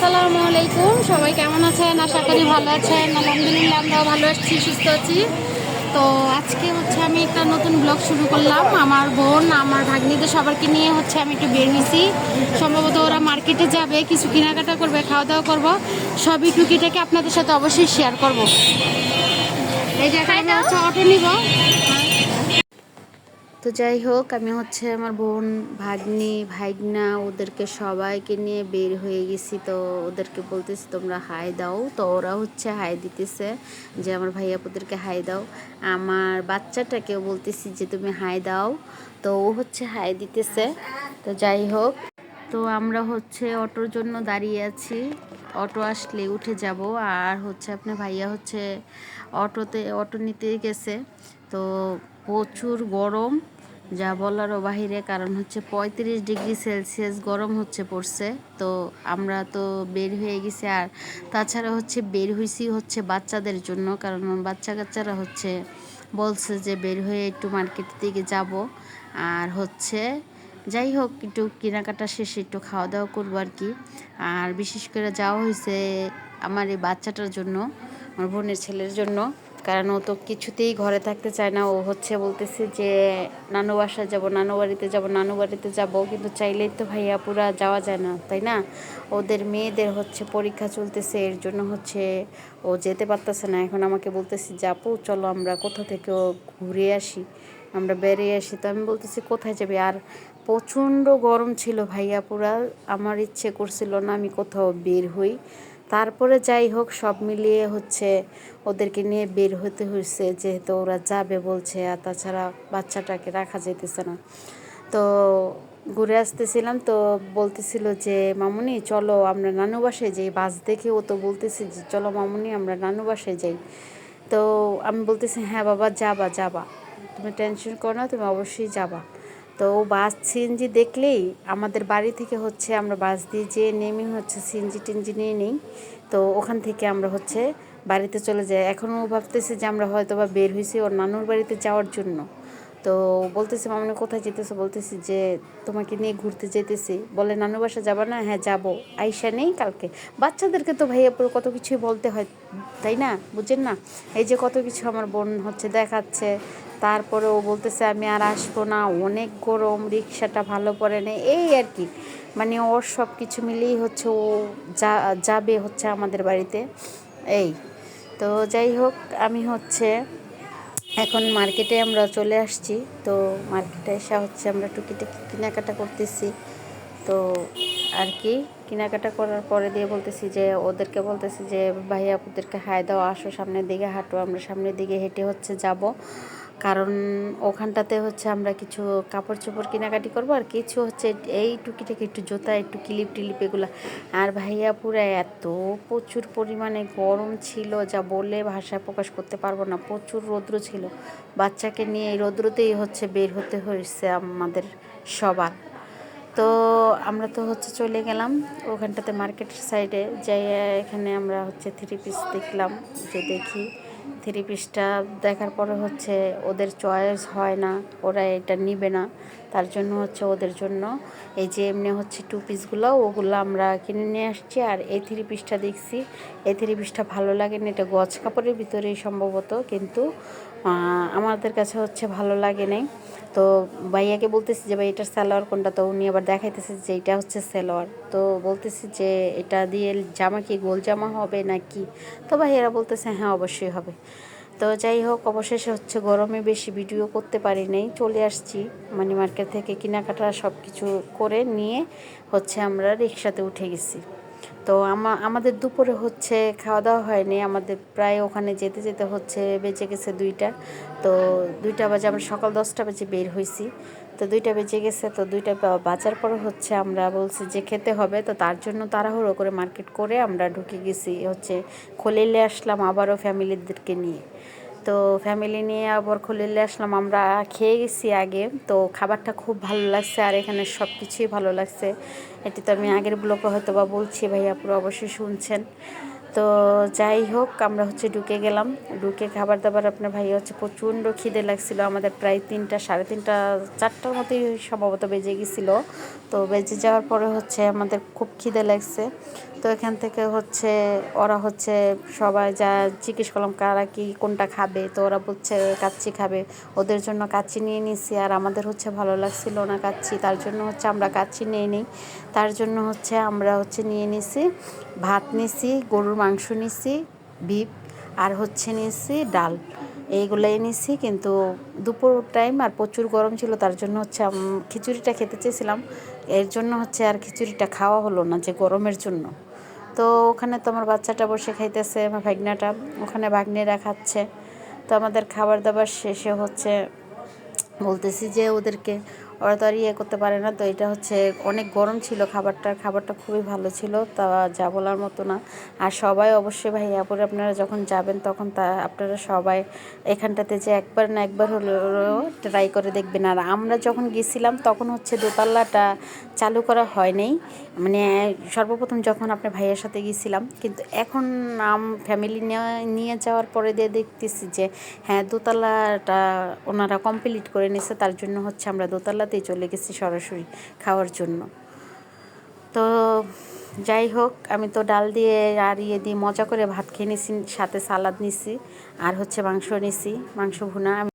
আসসালামু আলাইকুম। সবাই কেমন আছেন? আশা করি ভালো আছেন। আলহামদুলিল্লাহ আমরাও ভালো আছি সুস্থ আছি। তো আজকে হচ্ছে আমি একটা নতুন ব্লগ শুরু করলাম। আমার বোন আমার ভাগ্নিদের সবারকে নিয়ে হচ্ছে আমি একটু বের হয়েছি। সম্ভবত ওরা মার্কেটে যাবে কিছু কেনাকাটা করবে খাওয়া দাওয়া করব। সবই টুকিটাকে আপনাদের সাথে অবশ্যই শেয়ার করব। এই যে এখানে হচ্ছে অটো নিব। তো যাই হোক আমি হচ্ছে আমার বোন ভাগ্নি, ভাইগনা, ওদেরকে সবাইকে নিয়ে বের হয়ে গেছি। তো ওদেরকে বলতেছি, তোমরা হাই দাও। তো ওরা হচ্ছে হাই দিতেছে যে, আমার ভাইয়াপুদেরকে হাই দাও। আমার বাচ্চাটাকেও বলতেছি যে, তুমি হাই দাও। তো ও হচ্ছে হাই দিতেছে। তো যাই হোক তো আমরা হচ্ছে অটোর জন্য দাঁড়িয়ে আছি। অটো আসলে উঠে যাব। আর হচ্ছে আপনার ভাইয়া হচ্ছে অটোতে, অটো নিতে গেছে। তো প্রচুর গরম। যা বলারও বাহিরে, কারণ হচ্ছে পঁয়ত্রিশ ডিগ্রি সেলসিয়াস গরম হচ্ছে পড়ছে। তো আমরা তো বের হয়ে গেছি, আর তাছাড়া হচ্ছে বের হয়েছি হচ্ছে বাচ্চাদের জন্য, কারণ বাচ্চা কাচ্চারা হচ্ছে বলছে যে বের হয়ে একটু মার্কেট দিকে যাব। আর হচ্ছে যাই হোক, একটু কেনাকাটা শেষে একটু খাওয়া দাওয়া করব আর কি। আর বিশেষ করে যাওয়া হয়েছে আমার এই বাচ্চাটার জন্য, আমার বোনের ছেলের জন্য। কারণ ও তো কিছুতেই ঘরে থাকতে চায় না। ও হচ্ছে বলতেছে যে, নানু বাসায় যাব, নানু বাড়িতে যাব, নানু বাড়িতে যাব। কিন্তু চাইলেই তো ভাইয়া পুরা যাওয়া যায় না, তাই না? ওদের মেয়েদের হচ্ছে পরীক্ষা চলতেছে, এর জন্য হচ্ছে ও যেতে পারতেছে না। এখন আমাকে বলতেছি যাব চলো আমরা কোথা থেকে ঘুরে আসি? আমরা বেরিয়ে আসি। তো আমি বলতেছি, কোথায় যাবে? আর প্রচণ্ড গরম ছিল ভাইয়া পুরা। আমার ইচ্ছে করছিল না আমি কোথাও বের হই। তারপরে যাই হোক, সব মিলিয়ে হচ্ছে ওদেরকে নিয়ে বের হতে হয়েছে যেহেতু ওরা যাবে বলছে, আর তাছাড়া বাচ্চাটাকে রাখা যেতেছে না। তো ঘুরে আসতেছিলাম, তো বলতেছিল যে, মামুনি, চলো আমরা নানু বাসায় যাই। বাস দেখে ও তো বলতেছে যে, চলো মামুনি, আমরা নানু বাসায় যাই। তো আমি বলতেছি হ্যাঁ বাবা, যাবা যাবা। তুমি টেনশন করো না, তুমি অবশ্যই যাবা। তো বাস সিএনজি দেখলেই আমাদের বাড়ি থেকে হচ্ছে আমরা বাস দিয়ে যেয়ে নেমে হচ্ছে সিএনজি টিনজি নিয়ে নিই। তো ওখান থেকে আমরা হচ্ছে বাড়িতে চলে যাই। এখনও ভাবতেছি যে আমরা হয়তো বা বের হয়েছি ওর নানুর বাড়িতে যাওয়ার জন্য। তো বলতেছি মামনি কোথায় যেতেছে? বলতেছি যে, তোমাকে নিয়ে ঘুরতে যেতেছি। বলে, নানু বাসা যাবা না? হ্যাঁ যাব। আইসা নেই কালকে? বাচ্চাদেরকে তো ভাইয়া পুরো কত কিছুই বলতে হয়, তাই না? বুঝেন না? এই যে কত কিছু আমার বোন হচ্ছে দেখাচ্ছে তারপরে ও বলতেছে, আমি আর আসব না, অনেক গরম, রিক্সাটা ভালো পড়ে নেই। এই আর কি। মানে ওর সব কিছু মিলেই হচ্ছে ও যা, যাবে হচ্ছে আমাদের বাড়িতে। এই। তো যাই হোক, আমি হচ্ছে এখন মার্কেটে আমরা চলে আসছি। তো মার্কেটে এসে হচ্ছে আমরা টুকিটাকি কেনাকাটা করতেছি। তো আর কি, কেনাকাটা করার পরে দিয়ে বলতেছি যে, ওদেরকে বলতেছি যে, ভাইয়া, আপুদেরকে হাই দাও, আসো সামনের দিকে, হাঁটো, আমরা সামনের দিকে হেঁটে হচ্ছে যাব। কারণ ওখানটাতে হচ্ছে আমরা কিছু কাপড় চোপড় কেনাকাটি করব আর কিছু হচ্ছে এই টুকিটাকি একটু জোতা, একটু ক্লিপ টিলিপ এগুলো। আর ভাইয়া পুরো এত প্রচুর পরিমাণে গরম ছিল যা বলে ভাষায় প্রকাশ করতে পারব না। প্রচুর রৌদ্র ছিল। বাচ্চাকে নিয়ে এই রৌদ্রতেই হচ্ছে বের হতে হয়েছে আমাদের সবার। তো আমরা তো হচ্ছে চলে গেলাম ওখানটাতে মার্কেটের সাইডে যাই এখানে আমরা হচ্ছে থ্রি পিস দেখলাম, যে দেখি। থ্রি পিসটা দেখার পরে হচ্ছে ওদের চয়েস হয় না, ওরা এটা নিবে না। তার জন্য হচ্ছে ওদের জন্য এই যে এমনি হচ্ছে টু পিসগুলো ওগুলো আমরা কিনে নিয়ে আসছি। আর এই থ্রি পিসটা দেখছি এই থ্রি ভালো লাগেনি, এটা গজ কাপড়ের ভিতরেই সম্ভবত, কিন্তু আমাদের কাছে হচ্ছে ভালো লাগে নাই তো ভাইয়াকে বলতেছি যে, ভাই, এটার সালোয়ার কোনটা? তো উনি আবার দেখাইতেছে যে, এটা হচ্ছে সালোয়ার। তো বলতেছি যে, এটা দিয়ে জামা কি গোল জামা হবে না কি তো ভাইয়ারা বলতেছে হ্যাঁ অবশ্যই হবে। তো যাই হোক, অবশেষে হচ্ছে গরমে বেশি ভিডিও করতে পারি নাই, চলে আসছি মানে মার্কেট থেকে কেনাকাটা সব কিছু করে নিয়ে হচ্ছে আমরা রিক্সাতে উঠে গেছি। তো আমাদের দুপুরে হচ্ছে খাওয়া দাওয়া হয়নি, আমাদের প্রায় ওখানে যেতে যেতে হচ্ছে বেঁচে গেছে দুইটা। তো দুইটা বাজে আমরা সকাল দশটা বাজে বের হয়েছি তো দুইটা বেজে গেছে, তো দুইটা বাজার পর হচ্ছে আমরা বলছি যে খেতে হবে, তো তার জন্য তাড়াহুড়ো করে মার্কেট করে আমরা ঢুকে গেছি হচ্ছে, খলিলে আসলাম আবারও ফ্যামিলিদেরকে নিয়ে। তো ফ্যামিলি নিয়ে আবার খুলিলে আসলাম। আমরা খেয়ে গেছি আগে। তো খাবারটা খুব ভালো লাগছে আর এখানে সব কিছুই ভালো লাগছে। এটি তো আমি আগের ব্লকে হয়তো বা বলছি, ভাইয়া পুরো অবশ্যই শুনছেন। তো যাই হোক, আমরা হচ্ছে ঢুকে গেলাম। ঢুকে খাবার দাবার আপনার ভাই হচ্ছে প্রচণ্ড খিদে লাগছিল। আমাদের প্রায় তিনটা, সাড়ে তিনটা, চারটার মতোই সম্ভবত বেজে গেছিল। তো বেজে যাওয়ার পরে হচ্ছে আমাদের খুব খিদে লাগছে। তো এখান থেকে হচ্ছে ওরা হচ্ছে সবাই যা জিজ্ঞেস করলাম, কারা কি, কোনটা খাবে? তো ওরা বলছে, কাচ্চি খাবে। ওদের জন্য কাচ্চি নিয়ে নিছি। আর আমাদের হচ্ছে ভালো লাগছিল না কাচ্চি, তার জন্য হচ্ছে আমরা কাচ্চি নিয়ে নিই। তার জন্য হচ্ছে আমরা হচ্ছে নিয়ে নিছি, ভাত নিছি, গরুর মাংস নিছি, বিপ, আর হচ্ছে নিছি ডাল। এইগুলাই নিছি কিন্তু দুপুর টাইম আর প্রচুর গরম ছিল, তার জন্য হচ্ছে খিচুড়িটা খেতে চেয়েছিলাম। এর জন্য হচ্ছে আর খিচুড়িটা খাওয়া হলো না যে গরমের জন্য। তো ওখানে তো আমার বাচ্চাটা বসে খাইতেছে, আমার ভাগনাটা। ওখানে ভাগ্নেরা খাচ্ছে তো আমাদের খাবার দাবার শেষে হচ্ছে বলতেছি যে ওদেরকে ওরা তো আর ইয়ে করতে পারে না। তো এটা হচ্ছে অনেক গরম ছিল খাবারটা খাবারটা খুবই ভালো ছিল, তা যা বলার মতো না। আর সবাই অবশ্যই ভাইয়া পরে আপনারা যখন যাবেন তখন তা আপনারা সবাই এখানটাতে যে একবার না একবার হলেও ট্রাই করে দেখবেন। আর আমরা যখন গেছিলাম তখন হচ্ছে দোতলাটা চালু করা হয়নি। মানে সর্বপ্রথম যখন আপনার ভাইয়ের সাথে গিয়েছিলাম কিন্তু এখন আম ফ্যামিলি নিয়ে যাওয়ার পরে দিয়ে দেখতেছি যে হ্যাঁ দোতলাটা ওনারা কমপ্লিট করে নিছে, তার জন্য হচ্ছে আমরা দোতলাতেই চলে গেছি সরাসরি খাওয়ার জন্য। তো যাই হোক, আমি তো ডাল দিয়ে আর ইয়ে দিয়ে মজা করে ভাত খেয়ে নিছি, সাথে সালাদ নিছি, আর হচ্ছে মাংস নিছি, মাংস ভুনা। আমি